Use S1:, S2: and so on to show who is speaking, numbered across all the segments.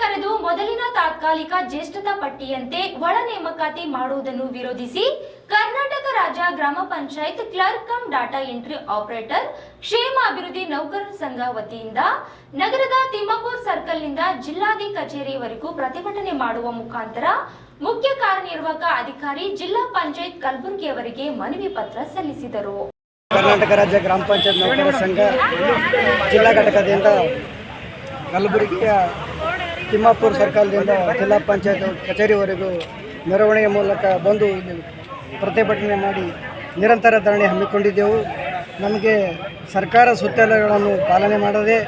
S1: ಕರೆದು ಮೊದಲಿನ ತಾತ್ಕಾಲಿಕ ಜ್ಯೇಷ್ಠತಾ ಪಟ್ಟಿಯಂತೆ ಒಳ ನೇಮಕಾತಿ ಮಾಡುವುದನ್ನು ವಿರೋಧಿಸಿ ಕರ್ನಾಟಕ ರಾಜ್ಯ ಗ್ರಾಮ panchayat clerk cum data entry operator ಕ್ಷೇಮ ಅಭಿವೃದ್ಧಿ ನೌಕರರ ಸಂಘ ವತಿಯಿಂದ ನಗರದ ತಿಮ್ಮಾಪುರ್ ಸರ್ಕಲ್ನಿಂದ ಜಿಲ್ಲಾಧಿ ಕಚೇರಿವರೆಗೂ ಪ್ರತಿಭಟನೆ ಮಾಡುವ ಮುಖಾಂತರ ಮುಖ್ಯ ಕಾರ್ಯನಿರ್ವಾಹಕ ಅಧಿಕಾರಿ ಜಿಲ್ಲಾ ಪಂಚಾಯತ್ ಕಲಬುರಗಿಯವರಿಗೆ ಮನವಿ ಪತ್ರ ಸಲ್ಲಿಸಿದರು.
S2: ಕರ್ನಾಟಕ ರಾಜ್ಯ ಗ್ರಾಮ ಪಂಚಾಯತ್ ನೌಕರರ ಸಂಘ ಜಿಲ್ಲಾ ಘಟಕದಿಂದ ಕಲಬುರಗಿಯ ತಿಮ್ಮಾಪುರ ಸರ್ಕಾರದಿಂದ ಜಿಲ್ಲಾ ಪಂಚಾಯತ್ ಕಚೇರಿವರೆಗೂ ಮೆರವಣಿಗೆ ಮೂಲಕ ಬಂದು ಪ್ರತಿಭಟನೆ ಮಾಡಿ ನಿರಂತರ ಧರಣಿ ಹಮ್ಮಿಕೊಂಡಿದ್ದೆವು. ನಮಗೆ ಸರ್ಕಾರ ಸುತ್ತೋಲೆಗಳನ್ನು ಪಾಲನೆ ಮಾಡದೆ,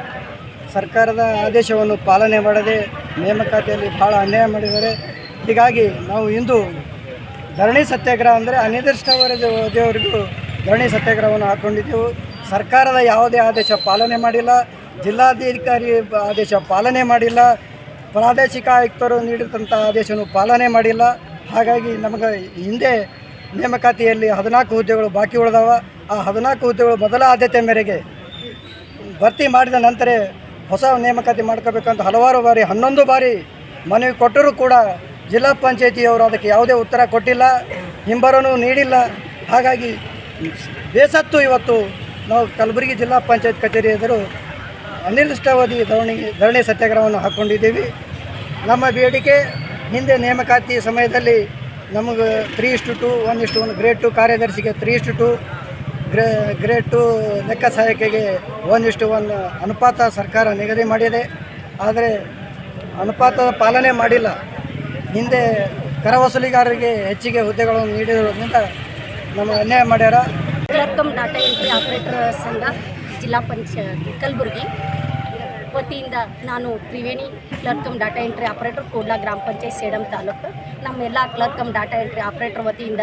S2: ಸರ್ಕಾರದ ಆದೇಶವನ್ನು ಪಾಲನೆ ಮಾಡದೆ, ನೇಮಕಾತಿಯಲ್ಲಿ ಭಾಳ ಅನ್ಯಾಯ ಮಾಡಿದ್ದಾರೆ. ಹೀಗಾಗಿ ನಾವು ಇಂದು ಧರಣಿ ಸತ್ಯಾಗ್ರಹ ಅಂದರೆ ಅನಿರ್ದಿಷ್ಟಾವಧಿ ಅವಧಿಯವರೆಗೂ ಧರಣಿ ಸತ್ಯಾಗ್ರಹವನ್ನು ಹಾಕ್ಕೊಂಡಿದ್ದೆವು ಸರ್ಕಾರದ ಯಾವುದೇ ಆದೇಶ ಪಾಲನೆ ಮಾಡಿಲ್ಲ, ಜಿಲ್ಲಾಧಿಕಾರಿ ಆದೇಶ ಪಾಲನೆ ಮಾಡಿಲ್ಲ ಪ್ರಾದೇಶಿಕ ಆಯುಕ್ತರು ನೀಡಿದಂಥ ಆದೇಶವನ್ನು ಪಾಲನೆ ಮಾಡಿಲ್ಲ. ಹಾಗಾಗಿ ನಮಗೆ ಹಿಂದೆ ನೇಮಕಾತಿಯಲ್ಲಿ ಹದಿನಾಲ್ಕು ಹುದ್ದೆಗಳು ಬಾಕಿ ಉಳಿದವ. ಆ ಹದಿನಾಲ್ಕು ಹುದ್ದೆಗಳು ಮೊದಲ ಆದ್ಯತೆ ಮೇರೆಗೆ ಭರ್ತಿ ಮಾಡಿದ ನಂತರ ಹೊಸ ನೇಮಕಾತಿ ಮಾಡ್ಕೋಬೇಕಂತ ಹಲವಾರು ಬಾರಿ, ಹನ್ನೊಂದು ಬಾರಿ ಮನವಿ ಕೊಟ್ಟರೂ ಕೂಡ ಜಿಲ್ಲಾ ಪಂಚಾಯತಿಯವರು ಅದಕ್ಕೆ ಯಾವುದೇ ಉತ್ತರ ಕೊಟ್ಟಿಲ್ಲ, ಹಿಂಬರನೂ ನೀಡಿಲ್ಲ. ಹಾಗಾಗಿ ಬೇಸತ್ತು ಇವತ್ತು ನಾವು ಕಲಬುರಗಿ ಜಿಲ್ಲಾ ಪಂಚಾಯತ್ ಕಚೇರಿ ಎದುರು ಅನಿರ್ದಿಷ್ಟಾವಧಿ ಧರಣಿ ಧರಣಿ ಸತ್ಯಾಗ್ರಹವನ್ನು ಹಾಕ್ಕೊಂಡಿದ್ದೀವಿ. ನಮ್ಮ ಬೇಡಿಕೆ, ಹಿಂದೆ ನೇಮಕಾತಿ ಸಮಯದಲ್ಲಿ ನಮಗೆ ತ್ರೀ ಇಷ್ಟು ಟು ಒನ್ ಇಷ್ಟು ಒನ್ ಗ್ರೇಡ್ ಟು ಕಾರ್ಯದರ್ಶಿಗೆ ತ್ರೀ ಇಷ್ಟು ಟು ಗ್ರೇ ಗ್ರೇಡ್ ಟು ಲೆಕ್ಕ ಸಹಾಯಕಿಗೆ ಒನ್ ಇಷ್ಟು ಒನ್ ಅನುಪಾತ ಸರ್ಕಾರ ನಿಗದಿ ಮಾಡಿದೆ. ಆದರೆ ಅನುಪಾತದ ಪಾಲನೆ ಮಾಡಿಲ್ಲ. ಹಿಂದೆ ಕರ ವಸೂಲಿಗಾರರಿಗೆ ಹೆಚ್ಚಿಗೆ ಹುದ್ದೆಗಳನ್ನು ನೀಡಿರೋದ್ರಿಂದ ನಮ್ಮ ಅನ್ಯಾಯ ಮಾಡ್ಯಾರ.
S3: ಡಾಟಾ ಎಂಟ್ರಿ ಆಪರೇಟರ್ ಸಂಘ ಜಿಲ್ಲಾ ಪಂಚಾಯತ್ ಕಲಬುರಗಿ ವತಿಯಿಂದ ನಾನು Triveni clerk cum data entry operator Kodla ಗ್ರಾಮ ಪಂಚಾಯತ್ ಸೇಡಂ ತಾಲೂಕು. ನಮ್ಮೆಲ್ಲ ಕ್ಲರ್ಕಮ್ ಡಾಟಾ ಎಂಟ್ರಿ ಆಪರೇಟರ್ ವತಿಯಿಂದ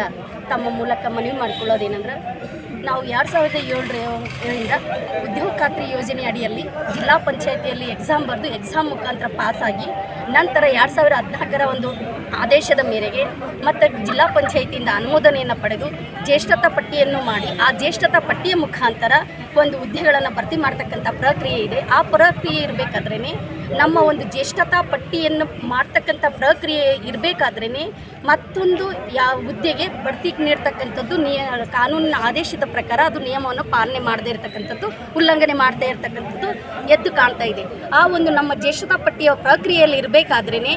S3: ತಮ್ಮ ಮೂಲಕ ಮನವಿ ಮಾಡ್ಕೊಳ್ಳೋದೇನೆಂದ್ರೆ, ನಾವು ಎರಡು ಸಾವಿರದ ಏಳರ ಏಳರಿಂದ ಉದ್ಯೋಗ ಖಾತ್ರಿ ಯೋಜನೆ ಅಡಿಯಲ್ಲಿ ಜಿಲ್ಲಾ ಪಂಚಾಯತಿಯಲ್ಲಿ ಎಕ್ಸಾಮ್ ಬರೆದು ಎಕ್ಸಾಮ್ ಮುಖಾಂತರ ಪಾಸಾಗಿ ನಂತರ ಎರಡು ಸಾವಿರ ಹದಿನಾಲ್ಕರ ಒಂದು ಆದೇಶದ ಮೇರೆಗೆ ಮತ್ತು ಜಿಲ್ಲಾ ಪಂಚಾಯತಿಯಿಂದ ಅನುಮೋದನೆಯನ್ನು ಪಡೆದು ಜ್ಯೇಷ್ಠತಾ ಪಟ್ಟಿಯನ್ನು ಮಾಡಿ, ಆ ಜ್ಯೇಷ್ಠತಾ ಪಟ್ಟಿಯ ಮುಖಾಂತರ ಒಂದು ಹುದ್ದೆಗಳನ್ನು ಭರ್ತಿ ಮಾಡ್ತಕ್ಕಂಥ ಪ್ರಕ್ರಿಯೆ ಇದೆ. ಆ ಪ್ರಕ್ರಿಯೆ ಇರಬೇಕಾದ್ರೇ ನಮ್ಮ ಒಂದು ಜ್ಯೇಷ್ಠತಾ ಪಟ್ಟಿಯನ್ನು ಮಾಡ್ತಕ್ಕಂಥ ಪ್ರಕ್ರಿಯೆ ಇರಬೇಕಾದ್ರೇ ಮತ್ತೊಂದು ಯಾವ ಹುದ್ದೆಗೆ ಬಡ್ತಿ ನೀಡ್ತಕ್ಕಂಥದ್ದು ನಿಯ ಕಾನೂನಿನ ಆದೇಶದ ಪ್ರಕಾರ ಅದು ನಿಯಮವನ್ನು ಪಾಲನೆ ಮಾಡದೇ ಇರತಕ್ಕಂಥದ್ದು, ಉಲ್ಲಂಘನೆ ಮಾಡದೇ ಇರತಕ್ಕಂಥದ್ದು ಎದ್ದು ಕಾಣ್ತಾ ಇದೆ. ಆ ಒಂದು ನಮ್ಮ ಜ್ಯೇಷ್ಠತಾ ಪಟ್ಟಿಯ ಪ್ರಕ್ರಿಯೆಯಲ್ಲಿ ಇರಬೇಕಾದ್ರೇ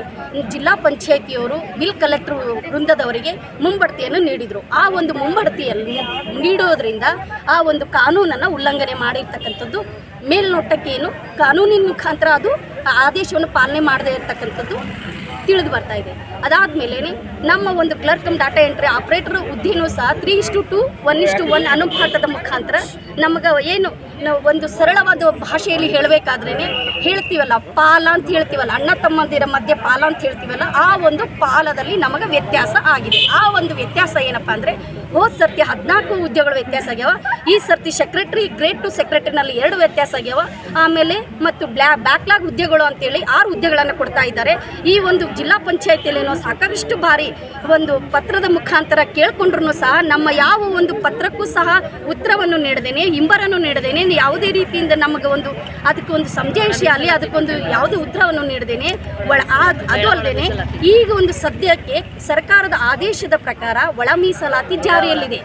S3: ಜಿಲ್ಲಾ ಪಂಚಾಯತಿಯವರು ಬಿಲ್ ಕಲೆಕ್ಟರ್ ವೃಂದದವರಿಗೆ ಮುಂಬಡ್ತಿಯನ್ನು ನೀಡಿದರು. ಆ ಒಂದು ಮುಂಬಡ್ತಿಯಲ್ಲಿ ನೀಡೋದ್ರಿಂದ ಆ ಒಂದು ಕಾನೂನನ್ನು ಉಲ್ಲಂಘನೆ ಮಾಡಿರ್ತಕ್ಕಂಥದ್ದು ಮೇಲ್ನೋಟಕ್ಕೇನು ಕಾನೂನಿನ ಮುಖಾಂತರ ಅದು ಆದೇಶವನ್ನು ಪಾಲನೆ ಮಾಡದೇ ಇರತಕ್ಕಂಥದ್ದು ತಿಳಿದು ಬರ್ತಾ ಇದೆ. ಅದಾದಮೇಲೆ ನಮ್ಮ ಒಂದು ಕ್ಲರ್ಕ್ ಡಾಟಾ ಎಂಟ್ರಿ ಆಪರೇಟರ್ ಹುದ್ದೆನೂ ಸಹ ತ್ರೀ ಇಷ್ಟು ಟು ಒನ್ ಇಷ್ಟು ಒನ್ ಅನುಪಾತದ ಮುಖಾಂತರ ನಮಗೆ ಏನು ನಾವು ಒಂದು ಸರಳವಾದ ಭಾಷೆಯಲ್ಲಿ ಹೇಳಬೇಕಾದ್ರೇ ಹೇಳ್ತೀವಲ್ಲ, ಪಾಲ ಅಂತ ಹೇಳ್ತೀವಲ್ಲ, ಅಣ್ಣ ತಮ್ಮಂದಿರ ಮಧ್ಯೆ ಪಾಲ ಅಂತ ಹೇಳ್ತೀವಲ್ಲ, ಆ ಒಂದು ಪಾಲದಲ್ಲಿ ನಮಗೆ ವ್ಯತ್ಯಾಸ ಆಗಿದೆ. ಆ ಒಂದು ವ್ಯತ್ಯಾಸ ಏನಪ್ಪ ಅಂದರೆ, ಹೋದ ಸರ್ತಿ ಹದಿನಾಲ್ಕು ಹುದ್ದೆಗಳು ವ್ಯತ್ಯಾಸ ಆಗ್ಯಾವ, ಈ ಸರ್ತಿ ಸೆಕ್ರೆಟರಿ ಗ್ರೇಡ್ ಟು ಸೆಕ್ರೆಟರಿನಲ್ಲಿ ಎರಡು ವ್ಯತ್ಯಾಸ ಆಗ್ಯಾವ, ಆಮೇಲೆ ಮತ್ತು ಬ್ಲಾ ಬ್ಯಾಕ್ಲಾಗ್ ಹುದ್ದೆಗಳು ಅಂತೇಳಿ ಆರು ಹುದ್ದೆಗಳನ್ನು ಕೊಡ್ತಾ ಇದ್ದಾರೆ. ಈ ಒಂದು ಜಿಲ್ಲಾ ಪಂಚಾಯತಿಯಲ್ಲಿ ಸಾಕಷ್ಟು ಬಾರಿ ಒಂದು ಪತ್ರದ ಮುಖಾಂತರ ಕೇಳ್ಕೊಂಡ್ರೂ ಸಹ ನಮ್ಮ ಯಾವ ಒಂದು ಪತ್ರಕ್ಕೂ ಸಹ ಉತ್ತರವನ್ನು ನೀಡದೇನೆ, ಹಿಂಬರನ್ನು ನೀಡದೇನೆ ಯಾವುದೇ ರೀತಿಯಿಂದ ನಮಗೆ ಒಂದು ಅದಕ್ಕೆ ಒಂದು ಅಲ್ಲಿ ಆಗಲಿ ಅದಕ್ಕೊಂದು ಯಾವುದೇ ಉತ್ತರವನ್ನು ನೀಡದೇನೆ. ಒಳ ಅದು ಅಲ್ಲದೆ ಈಗ ಒಂದು ಸದ್ಯಕ್ಕೆ ಸರ್ಕಾರದ ಆದೇಶದ ಪ್ರಕಾರ ಒಳ ಮೀಸಲಾತಿ ಜಾರಿಯಲ್ಲಿದೆ.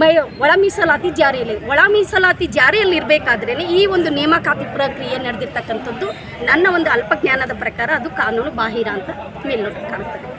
S3: ಮೈ ಒಳ ಮೀಸಲಾತಿ ಜಾರಿಯಲ್ಲಿ, ಒಳ ಮೀಸಲಾತಿ ಜಾರಿಯಲ್ಲಿ ಇರಬೇಕಾದ್ರೆ ಈ ಒಂದು ನೇಮಕಾತಿ ಪ್ರಕ್ರಿಯೆ ನಡೆದಿರ್ತಕ್ಕಂಥದ್ದು ನನ್ನ ಒಂದು ಅಲ್ಪಜ್ಞಾನದ ಪ್ರಕಾರ ಅದು ಕಾನೂನು ಬಾಹಿರ ಅಂತ ಮೇಲ್ನೋಟಕ್ಕೆ ಕಾಣ್ತದೆ